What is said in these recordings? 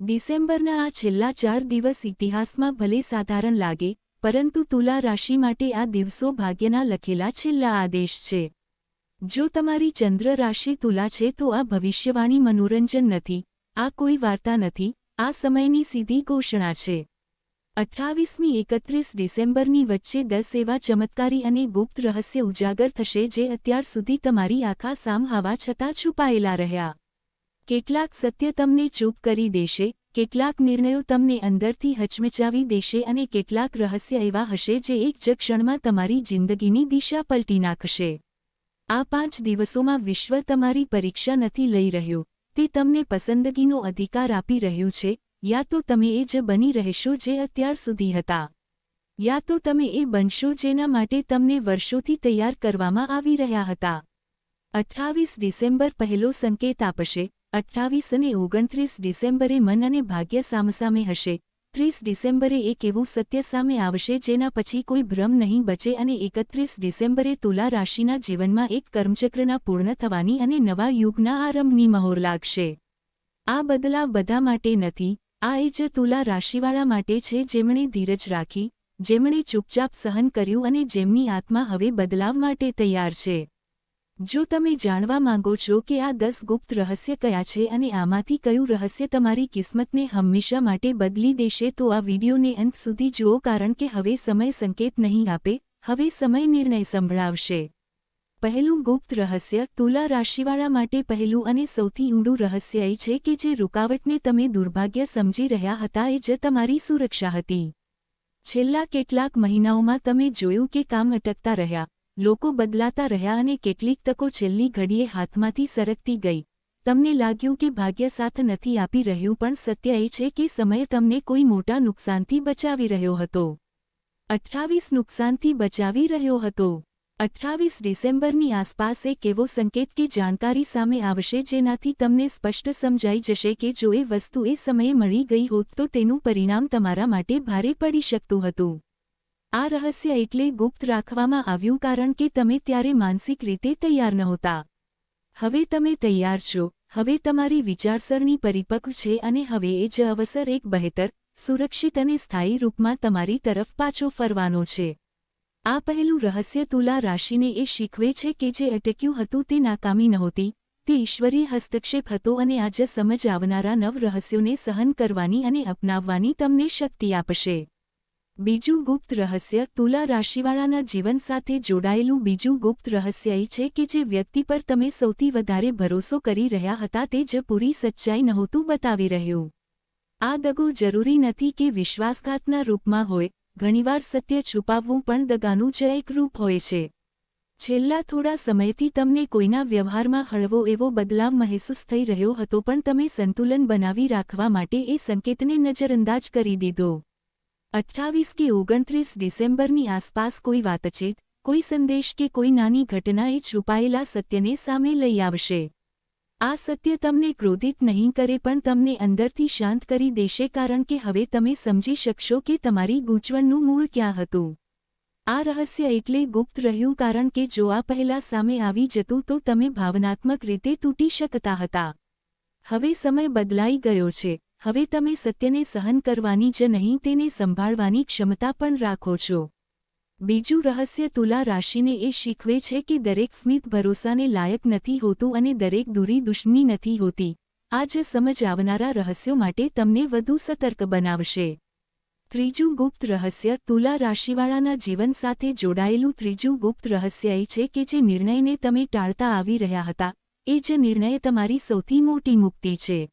ડિસેમ્બરના આ છેલ્લા ચાર દિવસ ઇતિહાસમાં ભલે સાધારણ લાગે, પરંતુ તુલા રાશિ માટે આ દિવસો ભાગ્યના લખેલા છેલ્લા આદેશ છે. જો તમારી ચંદ્ર રાશિ તુલા છે તો આ ભવિષ્યવાણી મનોરંજન નથી, આ કોઈ વાર્તા નથી, આ સમયની સીધી ઘોષણા છે. અઠ્ઠાવીસમી એકત્રીસ ડિસેમ્બરની વચ્ચે દસ એવા ચમત્કારી અને ગુપ્ત રહસ્ય ઉજાગર થશે જે અત્યાર સુધી તમારી આખા સામ હવા છતાં છુપાયેલા રહ્યા. કેટલાક સત્ય તમને ચૂપ કરી દેશે, કેટલાક નિર્ણયો તમને અંદરથી હચમચાવી દેશે અને કેટલાક રહસ્ય એવા હશે જે એક જ ક્ષણમાં તમારી જિંદગીની દિશા પલટી નાખશે. આ પાંચ દિવસોમાં વિશ્વ તમારી પરીક્ષા નથી લઈ રહ્યું, તે તમને પસંદગીનો અધિકાર આપી રહ્યું છે, યા તો તમે એ જ બની રહેશો જે અત્યાર સુધી હતા. યા તો તમે એ બનશો જેના માટે તમને વર્ષોથી તૈયાર કરવામાં આવી રહ્યા હતા. અઠ્ઠાવીસ ડિસેમ્બર પહેલો સંકેત આપશે અઠ્ઠાવીસ અને ઓગણત્રીસ ડિસેમ્બરે મન અને ભાગ્ય સામસામે હશે. ત્રીસ ડિસેમ્બરે એક એવું સત્ય સામે આવશે જેના પછી કોઈ ભ્રમ નહીં બચે અને એકત્રીસ ડિસેમ્બરે તુલા રાશિના જીવનમાં એક કર્મચક્રના પૂર્ણ થવાની અને નવા યુગના આરંભની મહોર લાગશે. આ બદલાવ બધા માટે નથી, આ એ જ તુલા રાશિવાળા માટે છે જેમણે ધીરજ રાખી, જેમણે ચૂપચાપ સહન કર્યું અને જેમની આત્મા હવે બદલાવ માટે તૈયાર છે. જો તમે જાણવા માંગો છો કે આ દસ ગુપ્ત રહસ્ય કયા છે અને આમાંથી કયું રહસ્ય તમારી કિસ્મતને હંમેશા માટે બદલી દેશે, તો આ વિડીયોને અંત સુધી જુઓ કારણ કે હવે સમય સંકેત નહીં આપે, હવે સમય નિર્ણય સંભળાવશે. પહેલું ગુપ્ત રહસ્ય, તુલા રાશિવાળા માટે પહેલું અને સૌથી ઊંડું રહસ્ય એ છે કે જે રૂકાવટને તમે દુર્ભાગ્ય સમજી રહ્યા હતા એ જ તમારી સુરક્ષા હતી. છેલ્લા કેટલાક મહિનાઓમાં તમે જોયું કે કામ અટકતા રહ્યા. લોકો બદલાતા રહ્યા અને કેટલીક તકો છેલ્લી ઘડીએ હાથમાંથી સરકતી ગઈ. તમને લાગ્યું કે ભાગ્ય સાથ નથી આપી રહ્યું પણ સત્ય એ છે કે સમય તમને કોઈ મોટા નુકસાનથી બચાવી રહ્યો હતો. અઠ્ઠાવીસ નુકસાનથી બચાવી રહ્યો હતો. અઠ્ઠાવીસ ડિસેમ્બરની આસપાસ એક એવો સંકેત કે જાણકારી સામે આવશે જેનાથી તમને સ્પષ્ટ સમજાઈ જશે કે જો એ વસ્તુ એ સમયે મળી ગઈ હોત તો તેનું પરિણામ તમારા માટે ભારે પડી શકતું હતું. આ રહસ્ય એટલે ગુપ્ત રાખવામાં આવ્યું કારણ કે તમે ત્યારે માનસિક રીતે તૈયાર નહોતા. હવે તમે તૈયાર છો. હવે તમારી વિચારસરણી પરિપક્વ છે અને હવે એ જ અવસર એક બહેતર, સુરક્ષિત અને સ્થાયી રૂપમાં તમારી તરફ પાછો ફરવાનો છે. આ પહેલું રહસ્ય તુલા રાશિને એ શીખવે છે કે જે અટક્યું હતું તે નાકામી નહોતી, તે ઈશ્વરીય હસ્તક્ષેપ હતો અને આજે સમજ આવનારા નવ રહસ્યોને સહન કરવાની અને અપનાવવાની તમને શક્તિ આપશે. બીજું ગુપ્ત રહસ્ય તુલા રાશિવાળાના જીવન સાથે જોડાયેલું બીજું ગુપ્ત રહસ્ય એ છે કે જે વ્યક્તિ પર તમે સૌથી વધારે ભરોસો કરી રહ્યા હતા તે જ પૂરી સચ્ચાઈ નહોતું બતાવી રહ્યું. આ દગો જરૂરી નથી કે વિશ્વાસઘાતના રૂપમાં હોય, ઘણીવાર સત્ય છુપાવવું પણ દગાનું જ એક રૂપ હોય છે. છેલ્લા થોડા સમયથી તમને કોઈના વ્યવહારમાં હળવો એવો બદલાવ મહેસૂસ થઈ રહ્યો હતો પણ તમે સંતુલન બનાવી રાખવા માટે એ સંકેતને નજરઅંદાજ કરી દીધો. અઠ્ઠાવીસ કે ઓગણત્રીસ ડિસેમ્બરની આસપાસ કોઈ વાતચીત, કોઈ સંદેશ કે કોઈ નાની ઘટનાએ છુપાયેલા સત્યને સામે લઈ આવશે. આ સત્ય તમને ક્રોધિત નહીં કરે પણ તમને અંદરથી શાંત કરી દેશે કારણ કે હવે તમે સમજી શકશો કે તમારી ગૂંચવણનું મૂળ ક્યાં હતું. આ રહસ્ય એટલે ગુપ્ત રહ્યું કારણ કે જો આ પહેલા સામે આવી જતું તો તમે ભાવનાત્મક રીતે તૂટી શકતા હતા. હવે સમય બદલાઈ ગયો છે. હવે તમે સત્યને સહન કરવાની જ નહીં, તેને સંભાળવાની ક્ષમતા પણ રાખો છો. બીજું રહસ્ય તુલા રાશિને એ શીખવે છે કે દરેક સ્મિત ભરોસાને લાયક નથી હોતું અને દરેક દૂરી દુશ્મની નથી હોતી. આ જ સમજ આવનારા રહસ્યો માટે તમને વધુ સતર્ક બનાવશે. ત્રીજું ગુપ્ત રહસ્ય તુલા રાશિવાળાના જીવન સાથે જોડાયેલું ત્રીજું ગુપ્ત રહસ્ય એ છે કે જે નિર્ણયને તમે ટાળતા આવી રહ્યા હતા. એ જ નિર્ણય તમારી સૌથી મોટી મુક્તિ છે.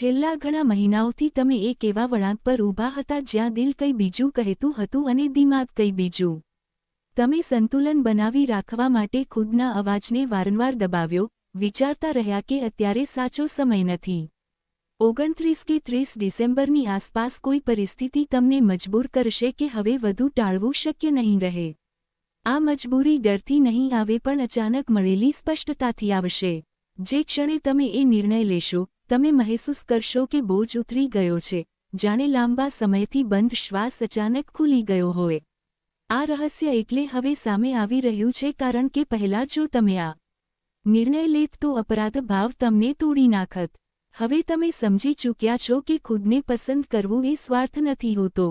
છેલ્લા ઘણા મહિનાઓથી તમે એક એવા વળાંક પર ઊભા હતા જ્યાં દિલ કંઈ બીજું કહેતું હતું અને દિમાગ કંઈ બીજું? તમે સંતુલન બનાવી રાખવા માટે ખુદના અવાજને વારંવાર દબાવ્યો, વિચારતા રહ્યા કે અત્યારે સાચો સમય નથી. ઓગણત્રીસ કે ત્રીસ ડિસેમ્બરની આસપાસ કોઈ પરિસ્થિતિ તમને મજબૂર કરશે કે હવે વધુ ટાળવું શક્ય નહીં રહે. આ મજબૂરી ડરથી નહીં આવે પણ અચાનક મળેલી સ્પષ્ટતાથી આવશે. જે ક્ષણે તમે એ નિર્ણય લેશો તમે મહેસૂસ કરશો કે બોજ ઉતરી ગયો છે, જાણે લાંબા સમયથી બંધ શ્વાસ અચાનક ખુલી ગયો હોય. આ રહસ્ય એટલે હવે સામે આવી રહ્યું છે કારણ કે પહેલાં જો તમે આ નિર્ણય લેત તો અપરાધ ભાવ તમને તોડી નાખત. હવે તમે સમજી ચૂક્યા છો કે ખુદને પસંદ કરવું એ સ્વાર્થ નથી હોતો.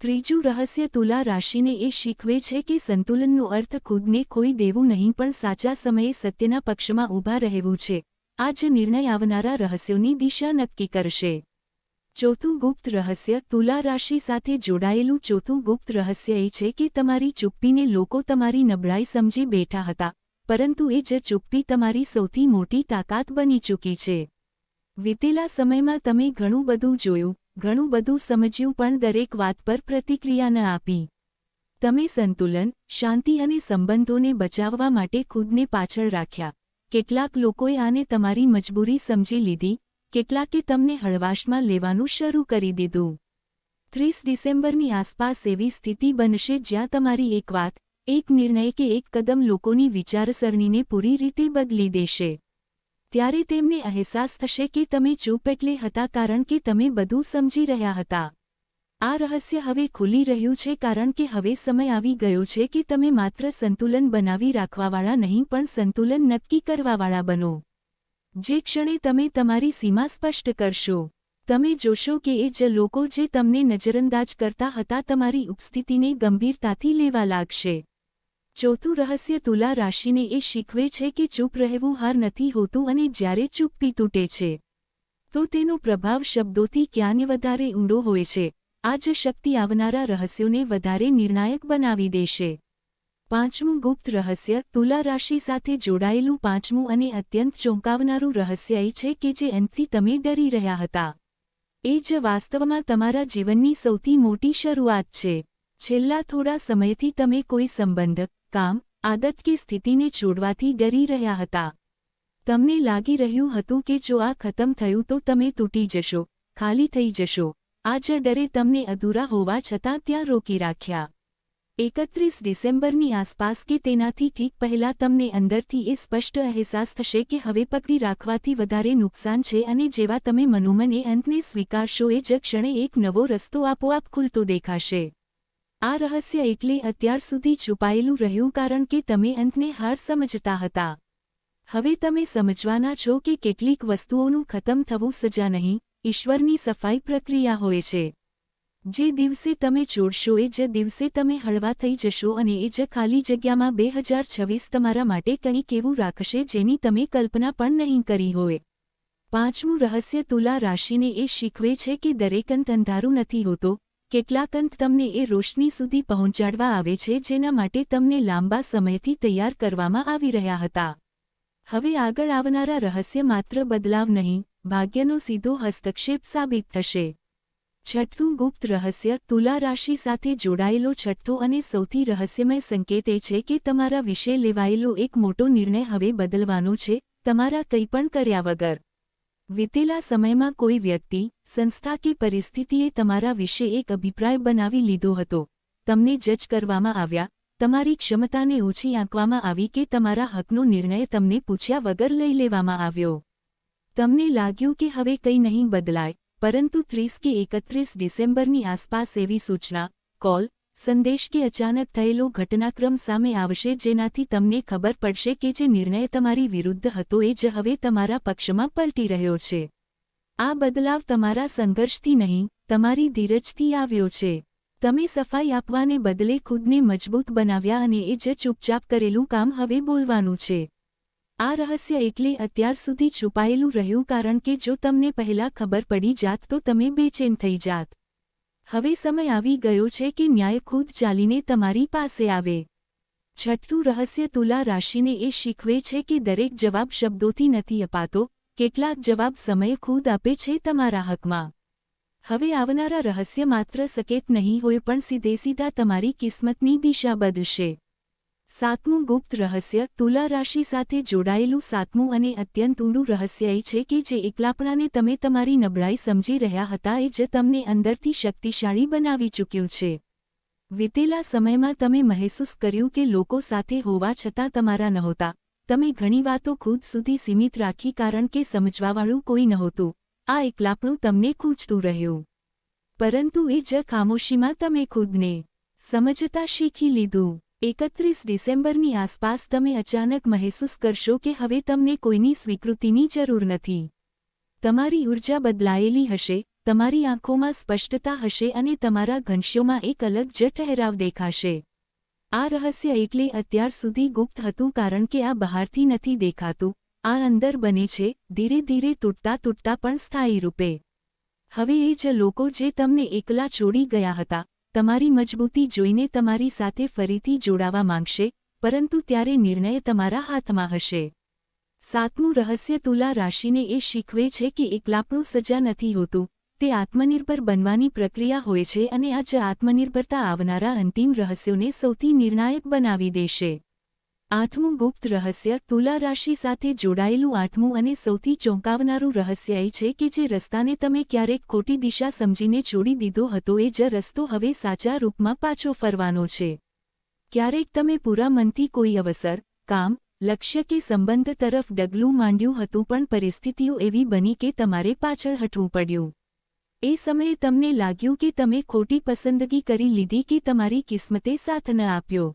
ત્રીજું રહસ્ય તુલા રાશિને એ શીખવે છે કે સંતુલનનો અર્થ ખુદને કોઈ દેવું નહીં પણ સાચા સમયે સત્યના પક્ષમાં ઊભા રહેવું છે. આ નિર્ણય આવનારા રહસ્યોની દિશા નક્કી કરશે. ચોથું ગુપ્ત રહસ્ય, તુલા રાશિ સાથે જોડાયેલું ચોથું ગુપ્ત રહસ્ય એ છે કે તમારી ચુપ્પીને લોકો તમારી નબળાઈ સમજી બેઠા હતા, પરંતુ એ જ ચુપ્પી તમારી સૌથી મોટી તાકાત બની ચૂકી છે. વીતેલા સમયમાં તમે ઘણું બધું જોયું, ઘણું બધું સમજ્યું પણ દરેક વાત પર પ્રતિક્રિયા ન આપી. તમે સંતુલન, શાંતિ અને સંબંધોને બચાવવા માટે ખુદને પાછળ રાખ્યા. કેટલાક લોકોએ આને તમારી મજબૂરી સમજી લીધી, કેટલાકે તમને હળવાશમાં લેવાનું શરૂ કરી દીધું. ત્રીસ ડિસેમ્બરની આસપાસ એવી સ્થિતિ બનશે જ્યાં તમારી એક વાત, એક નિર્ણય કે એક કદમ લોકોની વિચારસરણીને પૂરી રીતે બદલી દેશે. ત્યારે તેમને અહેસાસ થશે કે તમે ચૂપ એટલે હતા કારણ કે તમે બધું સમજી રહ્યા હતા. આ રહસ્ય હવે ખુલી રહ્યું છે કારણ કે હવે સમય આવી ગયો છે કે તમે માત્ર સંતુલન બનાવી રાખવાવાળા નહીં પણ સંતુલન નક્કી કરવાવાળા બનો. જે ક્ષણે તમે તમારી સીમા સ્પષ્ટ કરશો. તમે જોશો કે એ જ લોકો જે તમને નજરઅંદાજ કરતા હતા તમારી ઉપસ્થિતિને ગંભીરતાથી લેવા લાગશે. ચોથું રહસ્ય તુલા રાશિને એ શીખવે છે કે ચૂપ રહેવું હાર નથી હોતું અને જ્યારે ચૂપ્પી તૂટે છે. તો તેનો પ્રભાવ શબ્દોથી ક્યાંને વધારે ઊંડો હોય છે. આ જ શક્તિ આવનારા રહસ્યોને વધારે નિર્ણાયક બનાવી દેશે. પાંચમું ગુપ્ત રહસ્ય, તુલા રાશિ સાથે જોડાયેલું પાંચમું અને અત્યંત ચોંકાવનારું રહસ્ય એ છે કે જે એનથી તમે ડરી રહ્યા હતા. એ જ વાસ્તવમાં તમારા જીવનની સૌથી મોટી શરૂઆત છે. છેલ્લા થોડા સમયથી તમે કોઈ સંબંધ, કામ, આદત કે સ્થિતિને છોડવાથી ડરી રહ્યા હતા. તમને લાગી રહ્યું હતું કે જો આ ખતમ થયું તો તમે તૂટી જશો, ખાલી થઈ જશો. આ જ ડરે તમને અધૂરા હોવા છતાં ત્યાં રોકી રાખ્યા. એકત્રીસ ડિસેમ્બરની આસપાસ કે તેનાથી ઠીક પહેલાં તમને અંદરથી એ સ્પષ્ટ અહેસાસ થશે કે હવે પકડી રાખવાથી વધારે નુકસાન છે અને જેવા તમે મનોમન એ અંતને સ્વીકારશો એ જ ક્ષણે એક નવો રસ્તો આપોઆપ ખુલતો દેખાશે. આ રહસ્ય એટલે અત્યાર સુધી છુપાયેલું રહ્યું કારણ કે તમે અંતને હાર સમજતા હતા. હવે તમે સમજવાના છો કે કેટલીક વસ્તુઓનું ખતમ થવું સજા નહીં ઈશ્વરની સફાઈ પ્રક્રિયા હોય છે. જે દિવસે તમે છોડશો એ જ દિવસે તમે હળવા થઈ જશો અને એ જ ખાલી જગ્યામાં બે હજાર છવ્વીસ તમારા માટે કંઈક એવું રાખશે જેની તમે કલ્પના પણ નહીં કરી હોય. પાંચમું રહસ્ય તુલા રાશિને એ શીખવે છે કે દરેક અંત અંધારું નથી હોતો. કેટલાક અંત તમને એ રોશની સુધી પહોંચાડવા આવે છે જેના માટે તમને લાંબા સમયથી તૈયાર કરવામાં આવી રહ્યા હતા. હવે આગળ આવનારા રહસ્ય માત્ર બદલાવ નહીં. ભાગ્યનો સીધો હસ્તક્ષેપ સાબિત થશે. છઠ્ઠું ગુપ્ત રહસ્ય, તુલા રાશિ સાથે જોડાયેલો છઠ્ઠો અને સૌથી રહસ્યમય સંકેત એ છે કે તમારા વિશે લેવાયેલો એક મોટો નિર્ણય હવે બદલવાનો છે, તમારા કંઈ પણ કર્યા વગર. વીતેલા સમયમાં કોઈ વ્યક્તિ, સંસ્થા કે પરિસ્થિતિએ તમારા વિશે એક અભિપ્રાય બનાવી લીધો હતો. તમને જજ કરવામાં આવ્યા, તમારી ક્ષમતાને ઓછી આંકવામાં આવી કે તમારા હકનો નિર્ણય તમને પૂછ્યા વગર લઈ લેવામાં આવ્યો. તમને લાગ્યું કે હવે કંઈ નહીં બદલાય, પરંતુ ત્રીસ કે એકત્રીસ ડિસેમ્બરની આસપાસ એવી સૂચના, કોલ, સંદેશ કે અચાનક થયેલો ઘટનાક્રમ સામે આવશે જેનાથી તમને ખબર પડશે કે જે નિર્ણય તમારી વિરુદ્ધ હતો એ જ હવે તમારા પક્ષમાં પલટી રહ્યો છે. આ બદલાવ તમારા સંઘર્ષથી નહીં, તમારી ધીરજથી આવ્યો છે. તમે સફાઈ આપવાને બદલે ખુદને મજબૂત બનાવ્યા અને એ જ ચૂપચાપ કરેલું કામ હવે બોલવાનું છે. આ રહસ્ય એટલે અત્યાર સુધી છુપાયેલું રહ્યું કારણ કે જો તમને પહેલાં ખબર પડી જાત તો તમે બેચેન થઈ જાત. હવે સમય આવી ગયો છે કે ન્યાય ખુદ ચાલીને તમારી પાસે આવે. છઠ્ઠું રહસ્ય તુલા રાશિને એ શીખવે છે કે દરેક જવાબ શબ્દોથી નથી અપાતો, કેટલાક જવાબ સમય ખુદ આપે છે તમારા હકમાં. હવે આવનારા રહસ્ય માત્ર સકેત નહીં હોય પણ સીધે સીધા તમારી કિસ્મતની દિશા બદલશે સાતમું ગુપ્ત રહસ્ય તુલા રાશિ સાથે જોડાયેલું સાતમું અને અત્યંત ઊંડું રહસ્ય એ છે કે જે એકલાપણાને તમે તમારી નબળાઈ સમજી રહ્યા હતા એ જ તમને અંદરથી શક્તિશાળી બનાવી ચૂક્યું છે. વીતેલા સમયમાં તમે મહેસૂસ કર્યું કે લોકો સાથે હોવા છતાં તમારા નહોતા. તમે ઘણી વાતો ખુદ સુધી સીમિત રાખી કારણ કે સમજવાવાળું કોઈ નહોતું. આ એકલાપણું તમને ખૂંચતું રહ્યું. પરંતુ એ જ ખામોશીમાં તમે ખુદને સમજતા શીખી લીધું. એકત્રીસ ડિસેમ્બરની આસપાસ તમે અચાનક મહેસૂસ કરશો કે હવે તમને કોઈની સ્વીકૃતિની જરૂર નથી. તમારી ઊર્જા બદલાયેલી હશે, તમારી આંખોમાં સ્પષ્ટતા હશે અને તમારા ઘનશ્યોમાં એક અલગ જ ઠહેરાવ દેખાશે. આ રહસ્ય એટલે અત્યાર સુધી ગુપ્ત હતું કારણ કે આ બહારથી નથી દેખાતું, આ અંદર બને છે, ધીરે ધીરે તૂટતા તૂટતા પણ સ્થાયી રૂપે. હવે એ જ લોકો જે તમને એકલા છોડી ગયા હતા તમારી મજબૂતી જોઈને તમારી સાથે ફરીથી જોડાવા માંગશે, પરંતુ ત્યારે નિર્ણય તમારા હાથમાં હશે. સાતમું રહસ્ય તુલા રાશિને એ શીખવે છે કે એકલાપણું સજા નથી હોતું, તે આત્મનિર્ભર બનવાની પ્રક્રિયા હોય છે અને આ આત્મનિર્ભરતા આવનારા અંતિમ રહસ્યોને સૌથી નિર્ણાયક બનાવી દેશે. આઠમું ગુપ્ત રહસ્ય તુલા રાશિ સાથે જોડાયેલું આઠમું અને સૌથી ચોંકાવનારું રહસ્ય એ છે કે જે રસ્તાને તમે ક્યારેક ખોટી દિશા સમજીને છોડી દીધો હતો એ જ રસ્તો હવે સાચા રૂપમાં પાછો ફરવાનો છે. ક્યારેક તમે પૂરા મનથી કોઈ અવસર, કામ, લક્ષ્ય કે સંબંધ તરફ ડગલું માંડ્યું હતું પણ પરિસ્થિતિઓ એવી બની કે તમારે પાછળ હટવું પડ્યું. એ સમયે તમને લાગ્યું કે તમે ખોટી પસંદગી કરી લીધી કે તમારી કિસ્મતે સાથ ન આપ્યો.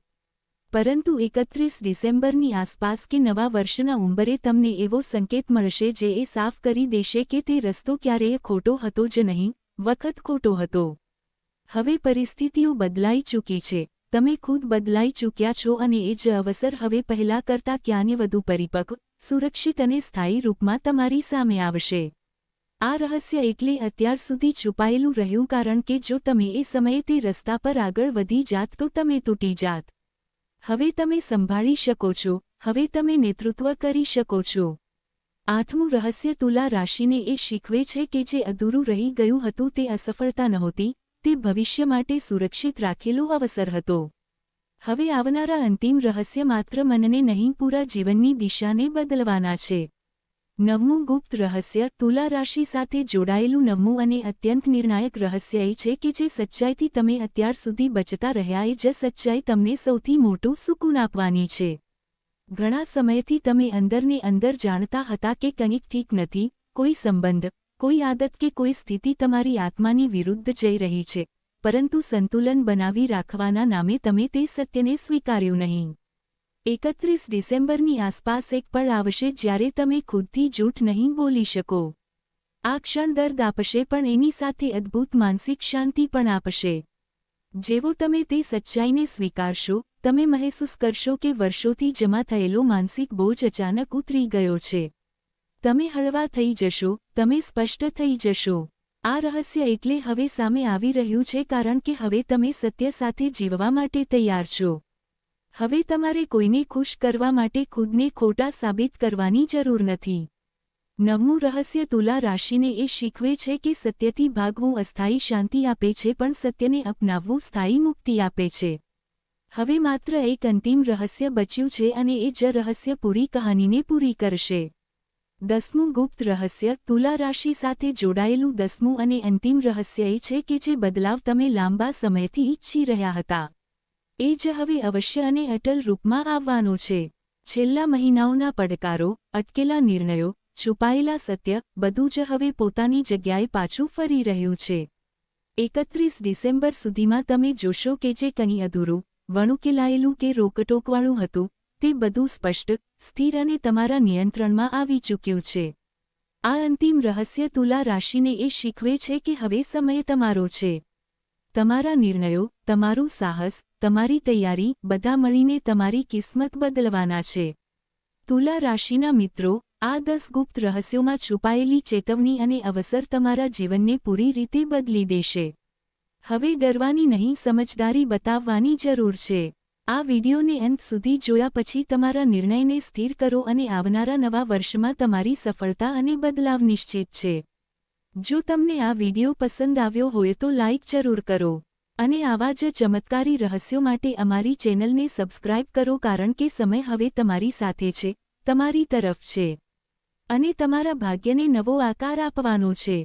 પરંતુ એકત્રીસ ડિસેમ્બરની આસપાસ કે નવા વર્ષના ઉંબરે તમને એવો સંકેત મળશે જે એ સાફ કરી દેશે કે તે રસ્તો ક્યારેય ખોટો હતો જ નહીં, વખત ખોટો હતો. હવે પરિસ્થિતિઓ બદલાઈ ચૂકી છે. તમે ખુદ બદલાઈ ચૂક્યા છો અને એ જ અવસર હવે પહેલા કરતાં ક્યાંને વધુ પરિપક્વ, સુરક્ષિત અને સ્થાયી રૂપમાં તમારી સામે આવશે. આ રહસ્ય એટલે અત્યાર સુધી છુપાયેલું રહ્યું કારણ કે જો તમે એ સમયે તે રસ્તા પર આગળ વધી જાત તો તમે તૂટી જાત. હવે તમે સંભાળી શકો છો. હવે તમે નેતૃત્વ કરી શકો છો. આઠમું રહસ્ય તુલા રાશિને એ શીખવે છે કે જે અધૂરું રહી ગયું હતું તે અસફળતા નહોતી, તે ભવિષ્ય માટે સુરક્ષિત રાખેલો અવસર હતો. હવે આવનારા અંતિમ રહસ્ય માત્ર મનને નહીં, પૂરા જીવનની દિશાને બદલવાના છે. નવમું ગુપ્ત રહસ્ય તુલા રાશિ સાથે જોડાયેલું નવમું અને અત્યંત નિર્ણાયક રહસ્ય એ છે કે જે સચ્ચાઈથી તમે અત્યાર સુધી બચતા રહ્યા એ જ સચ્ચાઈ તમને સૌથી મોટું સુકૂન આપવાની છે. ઘણા સમયથી તમે અંદરને અંદર જાણતા હતા કે કંઈક ઠીક નથી, કોઈ સંબંધ, કોઈ આદત કે કોઈ સ્થિતિ તમારી આત્માની વિરુદ્ધ જઈ રહી છે, પરંતુ સંતુલન બનાવી રાખવાના નામે તમે તે સત્યને સ્વીકાર્યું નહીં. એકત્રીસ ડિસેમ્બરની આસપાસ એક પળ આવશે જ્યારે તમે ખુદથી જૂઠ નહીં બોલી શકો. આ ક્ષણ દર્દ આપશે પણ એની સાથે અદ્ભુત માનસિક શાંતિ પણ આપશે. જેવો તમે તે સચ્ચાઈને સ્વીકારશો, તમે મહેસૂસ કરશો કે વર્ષોથી જમા થયેલો માનસિક બોજ અચાનક ઉતરી ગયો છે. તમે હળવા થઈ જશો, તમે સ્પષ્ટ થઈ જશો. આ રહસ્ય એટલે હવે સામે આવી રહ્યું છે કારણ કે હવે તમે સત્ય સાથે જીવવા માટે તૈયાર છો. હવે તમારે કોઈને ખુશ કરવા માટે ખુદને ખોટા સાબિત કરવાની જરૂર નથી. નવમું રહસ્ય, તુલા રાશિને એ શીખવે છે કે સત્યથી ભાગવું અસ્થાયી શાંતિ આપે છે પણ સત્યને અપનાવવું સ્થાયી મુક્તિ આપે છે. હવે માત્ર એક અંતિમ રહસ્ય બચ્યું છે અને એ જ રહસ્ય પૂરી કહાનીને પૂરી કરશે. દસમું ગુપ્ત રહસ્ય, તુલા રાશિ સાથે જોડાયેલું દસમું અને અંતિમ રહસ્ય એ છે કે જે બદલાવ તમે લાંબા સમયથી ઈચ્છી રહ્યા હતા. એ જ હવે અવશ્ય અને અટલ રૂપમાં આવવાનો છે. છેલ્લા મહિનાઓના પડકારો, અટકેલા નિર્ણયો, છુપાયેલા સત્ય, બધું જ હવે પોતાની જગ્યાએ પાછું ફરી રહ્યું છે. એકત્રીસ ડિસેમ્બર સુધીમાં તમે જોશો કે જે કંઈ અધૂરું, વણુકેલાયેલું કે રોકટોકવાળું હતું, તે બધું સ્પષ્ટ, સ્થિર અને તમારા નિયંત્રણમાં આવી ચૂક્યું છે. આ અંતિમ રહસ્ય તુલા રાશિને એ શીખવે છે કે હવે સમય તમારો છે. તમારા નિર્ણયો, તમારું સાહસ, તમારી તૈયારી, બધા મળીને તમારી કિસ્મત બદલવાના છે. તુલા રાશિના મિત્રો, આ દસ ગુપ્ત રહસ્યોમાં છુપાયેલી ચેતવણી અને અવસર તમારા જીવનને પૂરી રીતે બદલી દેશે. હવે ડરવાની નહીં, સમજદારી બતાવવાની જરૂર છે. આ વિડીયોને અંત સુધી જોયા પછી તમારા નિર્ણયને સ્થિર કરો અને આવનારા નવા વર્ષમાં તમારી સફળતા અને બદલાવ નિશ્ચિત છે. જો તમને આ વિડિયો પસંદ આવ્યો હોય તો લાઇક જરૂર કરો અને આવા જ ચમત્કારી રહસ્યો માટે અમારી ચેનલને સબસ્ક્રાઇબ કરો કારણ કે સમય હવે તમારી સાથે છે, તમારી તરફ છે અને તમારા ભાગ્યને નવો આકાર આપવાનો છે.